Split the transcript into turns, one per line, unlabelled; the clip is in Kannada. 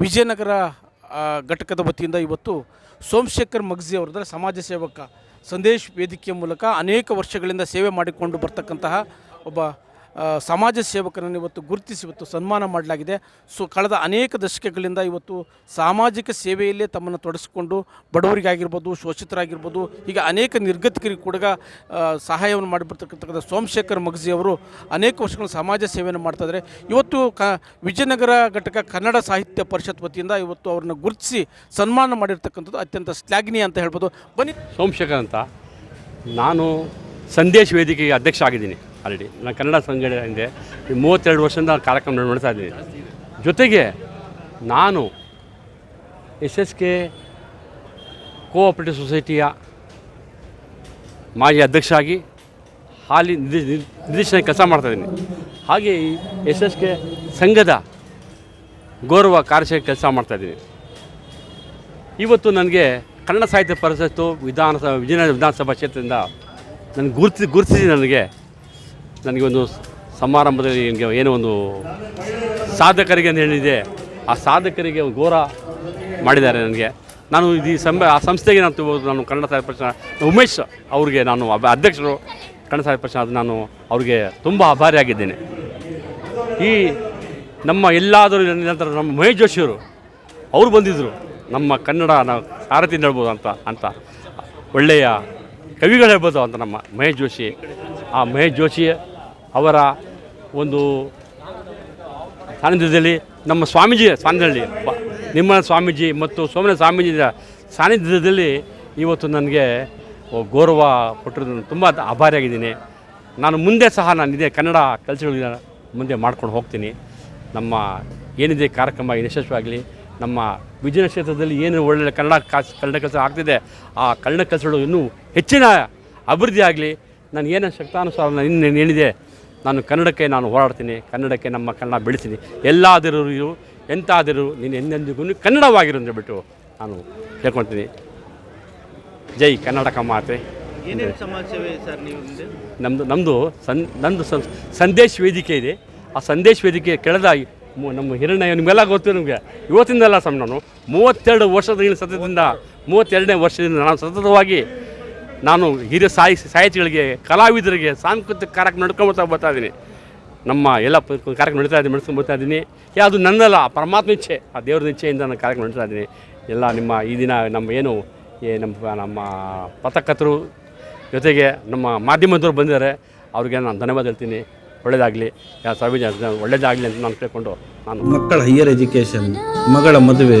ವಿಜಯನಗರ ಘಟಕದ ವತಿಯಿಂದ ಇವತ್ತು ಸೋಮಶೇಖರ್ ಮಗ್ಜಿ ಅವರದ್ರ ಸಮಾಜ ಸೇವಕ ಸಂದೇಶ್ ವೇದಿಕೆಯ ಮೂಲಕ ಅನೇಕ ವರ್ಷಗಳಿಂದ ಸೇವೆ ಮಾಡಿಕೊಂಡು ಬರ್ತಕ್ಕಂತಹ ಒಬ್ಬ ಸಮಾಜ ಸೇವಕರನ್ನು ಇವತ್ತು ಗುರುತಿಸಿ ಇವತ್ತು ಸನ್ಮಾನ ಮಾಡಲಾಗಿದೆ. ಸೊ, ಕಳೆದ ಅನೇಕ ದಶಕಗಳಿಂದ ಇವತ್ತು ಸಾಮಾಜಿಕ ಸೇವೆಯಲ್ಲೇ ತಮ್ಮನ್ನು ತೊಡಗಿಸಿಕೊಂಡು ಬಡವರಿಗಾಗಿರ್ಬೋದು, ಶೋಷಿತರಾಗಿರ್ಬೋದು ಈಗ ಅನೇಕ ನಿರ್ಗತಿಕರಿಗೆ ಕೂಡ ಸಹಾಯವನ್ನು ಮಾಡಿಬಿಡ್ತಕ್ಕಂಥ ಸೋಮಶೇಖರ್ ಮಗಜಿ ಅವರು ಅನೇಕ ವರ್ಷಗಳ ಸಮಾಜ ಸೇವೆಯನ್ನು ಮಾಡ್ತಾ ಇದ್ದಾರೆ ಇವತ್ತು ಕ, ವಿಜಯನಗರ ಘಟಕ ಕನ್ನಡ ಸಾಹಿತ್ಯ ಪರಿಷತ್ ವತಿಯಿಂದ ಇವತ್ತು ಅವ್ರನ್ನ ಗುರುತಿಸಿ ಸನ್ಮಾನ ಮಾಡಿರ್ತಕ್ಕಂಥದ್ದು ಅತ್ಯಂತ ಶ್ಲಾಘನೀಯ ಅಂತ ಹೇಳ್ಬೋದು. ಬನ್ನಿ.
ಸೋಮಶೇಖರ್ ಅಂತ ನಾನು ಸಂದೇಶ ವೇದಿಕೆಗೆ ಅಧ್ಯಕ್ಷ ಆಗಿದ್ದೀನಿ. ಆಲ್ರೆಡಿ. ನಾನು ಕನ್ನಡ ಸಂಘಟನೆ ಮೂವತ್ತೆರಡು ವರ್ಷದಿಂದ ಕಾರ್ಯಕ್ರಮ ನಡೆಸ್ತಾ ಇದ್ದೀನಿ. ಜೊತೆಗೆ ನಾನು ಎಸ್ ಎಸ್ ಕೆ ಕೋಆಪ್ರೇಟಿವ್ ಸೊಸೈಟಿಯ ಮಾಜಿ ಅಧ್ಯಕ್ಷ ಆಗಿ ಹಾಲಿ ನಿರ್ದೇ ನಿರ್ದೇಶನ ಕೆಲಸ ಮಾಡ್ತಾಯಿದ್ದೀನಿ ಹಾಗೆ ಎಸ್ ಎಸ್ ಕೆ ಸಂಘದ ಗೌರವ ಕಾರ್ಯ ಕೆಲಸ ಮಾಡ್ತಾಯಿದ್ದೀನಿ ಇವತ್ತು ನನಗೆ ಕನ್ನಡ ಸಾಹಿತ್ಯ ಪರಿಷತ್ತು ವಿಧಾನಸಭಾ ವಿಜಯನಗರ ವಿಧಾನಸಭಾ ಕ್ಷೇತ್ರದಿಂದ ನನಗೆ ಗುರುತಿ ಗುರುತಿಸಿ ನನಗೆ ನನಗೆ ಒಂದು ಸಮಾರಂಭದಲ್ಲಿ ನನಗೆ ಏನೋ ಒಂದು ಸಾಧಕರಿಗೆ ಅಂತ ಹೇಳಿದೆ. ಆ ಸಾಧಕರಿಗೆ ಒಂದು ಘೋರ ಮಾಡಿದ್ದಾರೆ ನನಗೆ. ನಾನು ಈ ಸಂಬ, ಆ ಸಂಸ್ಥೆಗೆ ನಾನು ನಾನು ಕನ್ನಡ ಸಾಹಿತ್ಯ ಪರಿಷತ್ ಉಮೇಶ್ ಅವ್ರಿಗೆ ನಾನು ಅಧ್ಯಕ್ಷರು ಕನ್ನಡ ಸಾಹಿತ್ಯ ಪರಿಷತ್ ನಾನು ಅವ್ರಿಗೆ ತುಂಬ ಆಭಾರಿಯಾಗಿದ್ದೇನೆ ಈ ನಮ್ಮ ಎಲ್ಲಾದರೂ ನಂತರ ನಮ್ಮ ಮಹೇಶ್ ಜೋಶಿಯವರು ಅವರು ಬಂದಿದ್ದರು ನಮ್ಮ ಕನ್ನಡ ನಾವು ಸಾರಥಿ ಹೇಳ್ಬೋದು ಅಂತ ಅಂತ. ಒಳ್ಳೆಯ ಕವಿಗಳು ಹೇಳ್ಬೋದು ಅಂತ ನಮ್ಮ ಮಹೇಶ್ ಜೋಶಿ. ಆ ಮಹೇಶ್ ಜೋಶಿ ಅವರ ಒಂದು ಸಾನ್ನಿಧ್ಯದಲ್ಲಿ ನಮ್ಮ ಸ್ವಾಮೀಜಿ ಸಾನ್ನಿಧ್ಯದಲ್ಲಿ ನಿಮ್ಮ ಸ್ವಾಮೀಜಿ ಮತ್ತು ಸೋಮನ ಸ್ವಾಮೀಜಿಯ ಸಾನ್ನಿಧ್ಯದಲ್ಲಿ ಇವತ್ತು ನನಗೆ ಗೌರವ ಕೊಟ್ಟಿರೋದನ್ನು ತುಂಬ ಆಭಾರಿಯಾಗಿದ್ದೀನಿ. ನಾನು ಮುಂದೆ ಸಹ ನಾನು ಇದೇ ಕನ್ನಡ ಕೆಲಸಗಳಿಗೆ ಮುಂದೆ ಮಾಡ್ಕೊಂಡು ಹೋಗ್ತೀನಿ. ನಮ್ಮ ಏನಿದೆ ಕಾರ್ಯಕ್ರಮ ಯಶಸ್ವಿಯಾಗಲಿ, ನಮ್ಮ ವಿಜಯನ ಕ್ಷೇತ್ರದಲ್ಲಿ ಏನು ಒಳ್ಳೆಯ ಕನ್ನಡ ಕಾಸ್ ಕನ್ನಡ ಕೆಲಸ ಆಗ್ತಿದೆ, ಆ ಕನ್ನಡ ಕೆಲಸಗಳು ಇನ್ನೂ ಹೆಚ್ಚಿನ ಅಭಿವೃದ್ಧಿ ಆಗಲಿ ನಾನು ಏನೇನು ಶಕ್ತಾನುಸಾರ ನಾನು ಇನ್ನು ಏನಿದೆ ನಾನು ಕನ್ನಡಕ್ಕೆ ನಾನು ಹೋರಾಡ್ತೀನಿ ಕನ್ನಡಕ್ಕೆ ನಮ್ಮ ಕನ್ನಡ ಬೆಳೆಸ್ತೀನಿ ಎಲ್ಲಾದರೂ ಇರು ಎಂತಾದರೂ ನೀನು ಎಂದೆಂದಿಗೂ ಕನ್ನಡವಾಗಿರು ಅಂತ ಬಿಟ್ಟು ನಾನು ಹೇಳ್ಕೊಳ್ತೀನಿ. ಜೈ ಕನ್ನಡಕ ಮಾತೆ. ನಮ್ಮದು ನಮ್ಮದು ಸನ್ ನಮ್ಮದು ಸಂದೇಶ ವೇದಿಕೆ ಇದೆ. ಆ ಸಂದೇಶ ವೇದಿಕೆ ಕೆಳದಾಗಿ ನಮ್ಮ ಹಿರಣ್ಯ ನಿಮಗೆಲ್ಲ ಗೊತ್ತು ನಿಮಗೆ. ಇವತ್ತಿಂದಲ್ಲ ಸಮ ನಾನು ಮೂವತ್ತೆರಡು ವರ್ಷದ ಸತತದಿಂದ ಮೂವತ್ತೆರಡನೇ ವರ್ಷದಿಂದ ನಾನು ಸತತವಾಗಿ ನಾನು ಹಿರಿಯ ಸಾಹಿ ಸಾಹಿತಿಗಳಿಗೆ, ಕಲಾವಿದರಿಗೆ, ಸಾಂಸ್ಕೃತಿಕ ಕಾರ್ಯಕ್ರಮ ನಡ್ಕೊಂಬರ್ತಾ ಬರ್ತಾ ಇದ್ದೀನಿ ನಮ್ಮ ಎಲ್ಲ ಕಾರ್ಯಕ್ರಮ ನಡೀತಾ ಇದ್ದೀನಿ ನಡ್ಸ್ಕೊಂಡು ಬರ್ತಾ ಇದ್ದೀನಿ ಯಾ ಅದು ನನ್ನಲ್ಲ ಪರಮಾತ್ಮ ಇಚ್ಛೆ, ಆ ದೇವ್ರ ಇಚ್ಛೆಯಿಂದ ನಾನು ಕಾರ್ಯಕ್ರಮ ನಡೀತಾ ಇದ್ದೀನಿ ಎಲ್ಲ ನಿಮ್ಮ ಈ ದಿನ ನಮ್ಮ ಏನು, ಏ, ನಮ್ಮ ನಮ್ಮ ಪತ್ರಕರ್ತರು ಜೊತೆಗೆ ನಮ್ಮ ಮಾಧ್ಯಮದವರು ಬಂದಿದ್ದಾರೆ, ಅವ್ರಿಗೆ ನಾನು ಧನ್ಯವಾದ ಹೇಳ್ತೀನಿ. ಒಳ್ಳೇದಾಗಲಿ. ಯಾವ ಸಾರ್ವಜನಿಕ ಒಳ್ಳೇದಾಗಲಿ ಅಂತ ನಾನು ಕೇಳಿಕೊಂಡು ನಾನು
ಮಕ್ಕಳ ಹೈಯರ್ ಎಜುಕೇಷನ್ ಮಗಳ ಮದುವೆ